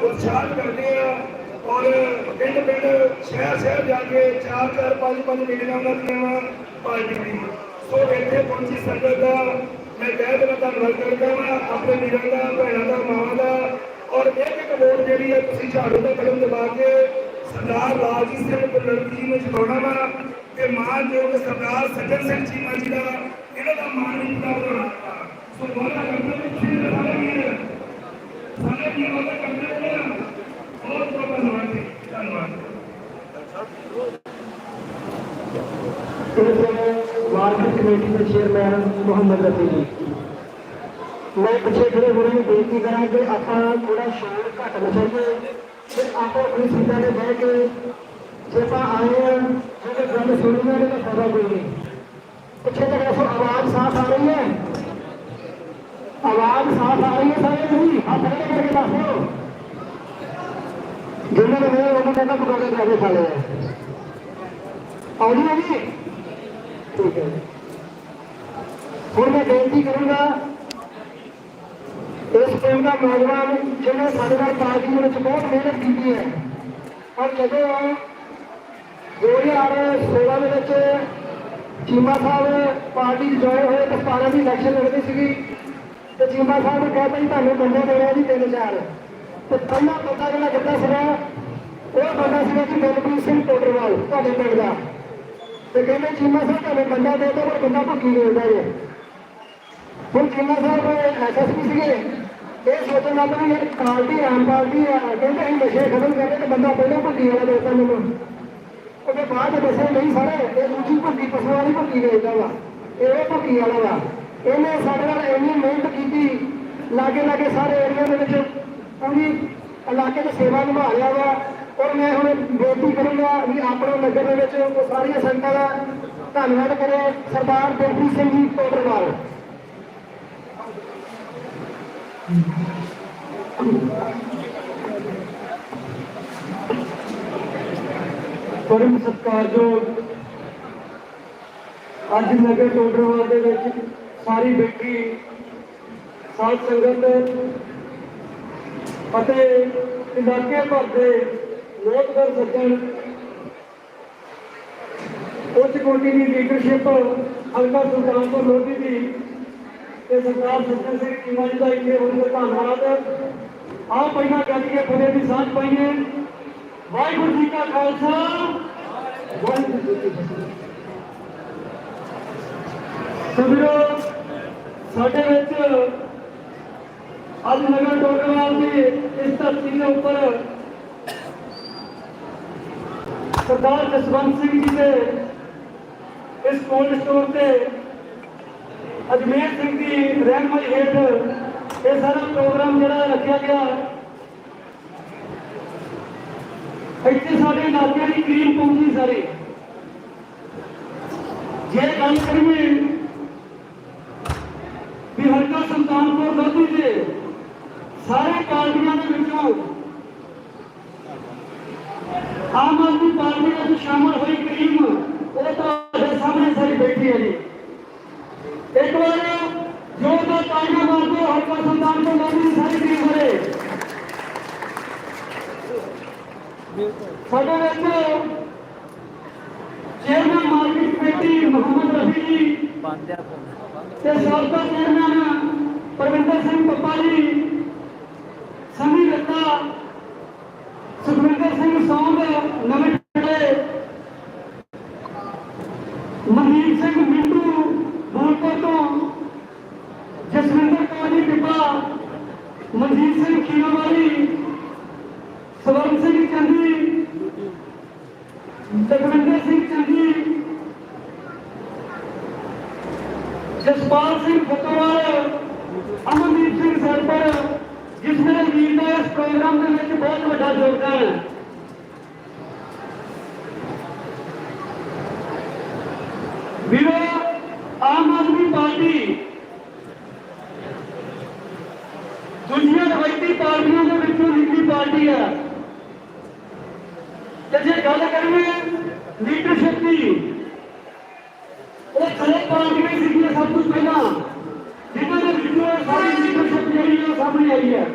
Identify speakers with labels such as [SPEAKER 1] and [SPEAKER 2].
[SPEAKER 1] ਉਤਸ਼ਾਹ ਕਰਦੇ ਆ ਔਰ ਪਿੰਡ ਪਿੰਡ ਸ਼ਹਿਰ ਸ਼ਹਿਰ ਜਾ ਕੇ ਚਾਰ ਚਾਰ, ਪੰਜ ਪੰਜ ਮੀਟਿੰਗਾਂ ਕਰਦੀਆਂ ਵਾ, ਪਾਰਟੀ ਦੀ। ਸੋ ਇੱਥੇ ਪਹੁੰਚੀ ਸੰਗਤ ਦਾ, ਮੈਂ ਕਹਿ ਦੇਣਾ ਧੰਨਵਾਦ ਕਰਦਾ ਹਾਂ ਆਪਣੇ ਵੀਰਾਂ ਦਾ, ਭੈਣਾਂ ਦਾ, ਮਾਵਾਂ ਦਾ। ਔਰ ਇੱਕ ਇੱਕ ਵੋਟ ਜਿਹੜੀ ਹੈ ਤੁਸੀਂ ਝਾੜੂ ਦਾ ਕਦਮ ਦਬਾ ਕੇ ਸਰਦਾਰ ਲਾਲਜੀਤ ਸਿੰਘ ਬਲਵੰਤ ਜੀ ਨੂੰ ਜਿਤਾਉਣਾ ਵਾ ਤੇ ਮਾਨਯੋਗ ਸਰਦਾਰ ਸੱਜਣ ਸਿੰਘ ਚੀਮਾ ਜੀ ਦਾ ਇਹਨਾਂ ਦਾ ਮਾਨ ਵੀ ਪੂਰਾ ਸੋ ਵਾਦਾ ਕਰਦਾ ਕਿ ਤੁਸੀਂ ਸਾਰੇ ਵੀਰ ਸਾਰੇ ਵੀਰ ਵਾਦਾ ਕਰਦੇ ਨੇ ਬਹੁਤ ਬਹੁਤ ਧੰਨਵਾਦ ਜੀ ਧੰਨਵਾਦ
[SPEAKER 2] ਇਸ ਵੇਲੇ ਮਾਰਕੀਟ ਕਮੇਟੀ ਦੇ ਚੇਅਰਮੈਨ ਮੁਹੰਮਦ ਰਫੀ ਜੀ ਮੈਂ ਪਿੱਛੇ ਖੜੇ ਹੋਣੇ ਨੂੰ ਬੇਨਤੀ ਕਰਾਂ ਕਿ ਆਪਾਂ ਥੋੜਾ ਸ਼ੋਰ ਘੱਟ ਮਚਾਈਏ ਤੇ ਆਪੋ ਆਪਣੀ ਸੀਟਾਂ ਤੇ ਬਹਿ ਕੇ ਜੇ ਆਪਾਂ ਆਏ ਆ ਜਿਹੜੇ ਗੱਲ ਸੁਣੀ ਨਾ ਇਹਦਾ ਫਾਇਦਾ ਕੋਈ ਨਹੀਂ ਪਿੱਛੇ ਤੱਕ ਦੱਸੋ ਆਵਾਜ਼ ਸਾਫ਼ ਆ ਰਹੀ ਹੈ ਆਵਾਜ਼ ਸਾਫ਼ ਆ ਰਹੀ ਹੈ ਸਾਰੇ ਤੁਸੀਂ ਹੱਥ ਖੜੇ ਕਰਕੇ ਦੱਸੋ ਜਿੰਨਾਂ ਨੇ ਮੇਰੇ ਉਹਨਾਂ ਕਹਿੰਦਾ ਪਕੌੜੇ ਕਰਾ ਕੇ ਖਾ ਲਏ ਆ ਹੁਣ ਮੈਂ ਬੇਨਤੀ ਕਰੂੰਗਾ, ਇਸ ਟੀਮ ਦਾ ਨੌਜਵਾਨ ਜਿਹਨੇ ਸਾਡੇ ਨਾਲ ਪਾਰਟੀ ਦੇ ਵਿੱਚ ਬਹੁਤ ਮਿਹਨਤ ਕੀਤੀ ਹੈ ਔਰ ਜਦੋਂ 2016 ਦੇ ਵਿੱਚ ਚੀਮਾ ਸਾਹਿਬ ਪਾਰਟੀ ਜੁਆਇਨ ਹੋਏ ਤਾਂ 17 ਦੀ ਇਲੈਕਸ਼ਨ ਲੜਦੀ ਸੀਗੀ, ਤੇ ਚੀਮਾ ਸਾਹਿਬ ਨੇ ਕਹਿਤਾ ਜੀ ਤੁਹਾਨੂੰ ਬੰਦੇ ਦੇਣੇ ਜੀ ਤਿੰਨ ਚਾਰ। ਤੇ ਪਹਿਲਾ ਬੰਦਾ ਜਿਹੜਾ ਦਿੱਤਾ ਸੀਗਾ, ਉਹ ਬੰਦਾ ਸੀਗਾ ਜੀ ਮਨਪ੍ਰੀਤ ਸਿੰਘ ਟੋਡਰਵਾਲ, ਤੁਹਾਡੇ ਪਿੰਡ ਦਾ। ਤੇ ਕਹਿੰਦੇ ਚੀਮਾ ਸਾਹਿਬ ਤੁਹਾਨੂੰ ਬੰਦਾ ਦੇ ਦੋ ਪਰ ਬੰਦਾ ਭੁੱਖੀ ਵੇਚਦਾ ਜੇ। ਹੁਣ ਚੀਮਾ ਸਾਹਿਬ ਐਸਐਸਪੀ ਸੀਗੇ, ਇਹ ਸੋਚਣ ਲੱਗ ਵੀ ਇਹ ਪਾਰਟੀ, ਆਮ ਪਾਰਟੀ ਆ, ਕਹਿੰਦੇ ਅਸੀਂ ਨਸ਼ੇ ਖਤਮ ਕਰਦੇ ਤੇ ਬੰਦਾ ਪਹਿਲਾਂ ਭੁੱਖੀ ਵਾਲਾ ਦੇਤਾ ਮੈਨੂੰ ਉਹਦੇ ਬਾਅਦ ਚ ਦੱਸਿਆ ਨਹੀਂ ਸਾਰੇ ਇਹ ਦੂਜੀ ਭੁੱਖੀ ਪਸ਼ੂ ਵਾਲੀ ਭੁੱਖੀ ਵੇਚਦਾ ਵਾ। ਇਹ ਉਹ ਭੁੱਖੀ ਵਾਲਾ ਵਾ। ਇਹਨੇ ਸਾਡੇ ਨਾਲ ਇੰਨੀ ਮਿਹਨਤ ਕੀਤੀ ਲਾਗੇ ਲਾਗੇ ਸਾਰੇ ਏਰੀਆ ਦੇ ਵਿੱਚ ਪੂਰੀ ਇਲਾਕੇ ਦੀ ਸੇਵਾ ਨਿਭਾ ਰਿਹਾ ਵਾ। ਬੇਨਤੀ ਕਰੂੰਗਾ ਵੀ ਆਪਣੇ ਨਗਰ ਦੇ ਵਿੱਚ ਉਹ ਸਾਰੀਆਂ ਸੰਗਤਾਂ ਦਾ ਧੰਨਵਾਦ ਕਰੋ। ਸਰਦਾਰ ਦਿਲਪ੍ਰੀਤ ਸਿੰਘ ਜੀ ਟੋਡਰਵਾਲ ਪਰਮ ਸਤਿਕਾਰਯੋਗ ਅੱਜ ਨਗਰ ਟੋਡਰਵਾਲ ਦੇ ਵਿੱਚ ਸਾਰੀ ਬੈਠੀ ਸਾਧ ਸੰਗਤ ਅਤੇ ਇਲਾਕੇ ਭਰ ਦੇ ਲੋਕਦਰ ਸੱਜਣ ਉੱਚ ਕੋਟੀ ਦੀ ਲੀਡਰਸ਼ਿਪ ਹਲਕਾ ਸੁਲਤਾਨਪੁਰ ਲੋਧੀ ਦੀ ਤੇ ਸਰਦਾਰ ਸੱਜਣ ਸਿੰਘ ਚੀਮਾ ਜੀ ਦਾ ਇੱਥੇ ਹੋਣ ਦਾ ਧੰਨਵਾਦ। ਆ ਪਹਿਲਾਂ ਗੱਜ ਕੇ ਫਤਿਹ ਦੀ ਸਾਂਝ ਪਾਈਏ ਵਾਹਿਗੁਰੂ ਜੀ ਕਾ ਖਾਲਸਾ। ਵਾਹਿਗੁਰੂ ਜੀ ਕੀ ਫਤਿਹ ਸਭਿਓ ਸਾਡੇ ਵਿੱਚ ਅੱਜ ਨਗਰ ਟੋਡਰਵਾਲ ਦੀ ਇਸ ਧਰਤੀ ਦੇ ਉੱਪਰ ਸਰਦਾਰ ਜਸਵੰਤ ਸਿੰਘ ਜੀ ਦੇ ਇਸ ਕੋਲਡ ਸਟੋਰ ਤੇ ਅਜਮੇਰ ਸਿੰਘ ਦੀ ਰਹਿਨਮਾਈ ਹੇਠ ਇਹ ਸਾਰਾ ਪ੍ਰੋਗਰਾਮ ਜਿਹੜਾ ਰੱਖਿਆ ਗਿਆ। ਇੱਥੇ ਸਾਡੇ ਇਲਾਕੇ ਦੀ ਕਰੀਮ ਪਹੁੰਚੀ ਸਾਰੀ। ਜੇ ਗੱਲ ਕਰੀਏ ਵੀ ਹਲਕਾ ਸੁਲਤਾਨਪੁਰ ਲੋਧੀ ਦੇ ਸਾਰੇ ਪਾਰਟੀਆਂ ਦੇ ਵਿੱਚੋਂ ਆਮ ਆਦਮੀ ਪਾਰਟੀ ਵਿੱਚ ਸ਼ਾਮਲ ਹੋਈ ਕਰੀਮ ਉਹ ਤੁਹਾਡੇ ਸਾਹਮਣੇ ਸਾਰੀ ਬੈਠੀ ਹੈ ਜੀ। ਇੱਕ ਵਾਰ ਜੋ ਤਾਂ ਤਾਲੀਆਂ ਮਾਰ ਹਲਕਾ ਸੁਲਤਾਨਪੁਰ ਲੋਧੀ ਦੀ ਸਾਰੀ ਕਰੀਮ ਭਰੇ ਸਾਡੇ ਵਿੱਚ chairman market committee Muhammad Rafi ji ਤੇ ਸਾਬਕਾ ਚੇਅਰਮੈਨ ਪਰਵਿੰਦਰ ਸਿੰਘ ਪੱਪਾ ਜੀ ਸਮੀ ਰੱਤਾ ਸੁਖਵਿੰਦਰ ਸਿੰਘ ਨਵੇਂ ਟੜੇ ਮਨਦੀਪ ਸਿੰਘ ਮਿੰਟੂ ਬੋਲਪੁਰ ਤੋਂ, ਜਸਵਿੰਦਰ ਕੌਰ ਜੀ ਮਨਜੀਤ ਸਿੰਘ ਖੀਰਾਵਾਲੀ, ਸਵਰਨ ਸਿੰਘ ਚੰਦੀ, ਜਗਵਿੰਦਰ ਸਿੰਘ ਚੰਦੀ, ਜਸਪਾਲ ਸਿੰਘ ਫਤਵਾਲ ਅਮਨਦੀਪ ਸਿੰਘ ਸਰਪਰ ਜਿਸ ਨੇ ਵੀਰ ਦਾ ਇਸ ਪ੍ਰੋਗਰਾਮ ਦੇ ਵਿੱਚ ਬਹੁਤ ਵੱਡਾ ਯੋਗਦਾਨ ਹੈ ਵੀਰੋ ਆਮ ਆਦਮੀ ਪਾਰਟੀ ਦੁਨੀਆ ਰਵਾਇਤੀ ਪਾਰਟੀਆਂ ਦੇ ਵਿੱਚੋਂ ਨਿੱਜੀ ਪਾਰਟੀ ਹੈ। ਤੇ ਜੇ ਗੱਲ ਕਰੀਏ ਲੀਡਰਸ਼ਿਪ ਦੀ, ਉਹ ਖੜੇ ਪਾਰਟੀਆਂ ਸੀਗੀਆਂ ਸਭ ਤੋਂ ਪਹਿਲਾਂ। ਜਿਨ੍ਹਾਂ ਦੇ ਵਿੱਚੋਂ ਸਾਰੀ ਲੀਡਰਸ਼ਿਪ ਜਿਹੜੀ ਹੈ ਉਹ ਸਾਹਮਣੇ ਆਈ ਹੈ।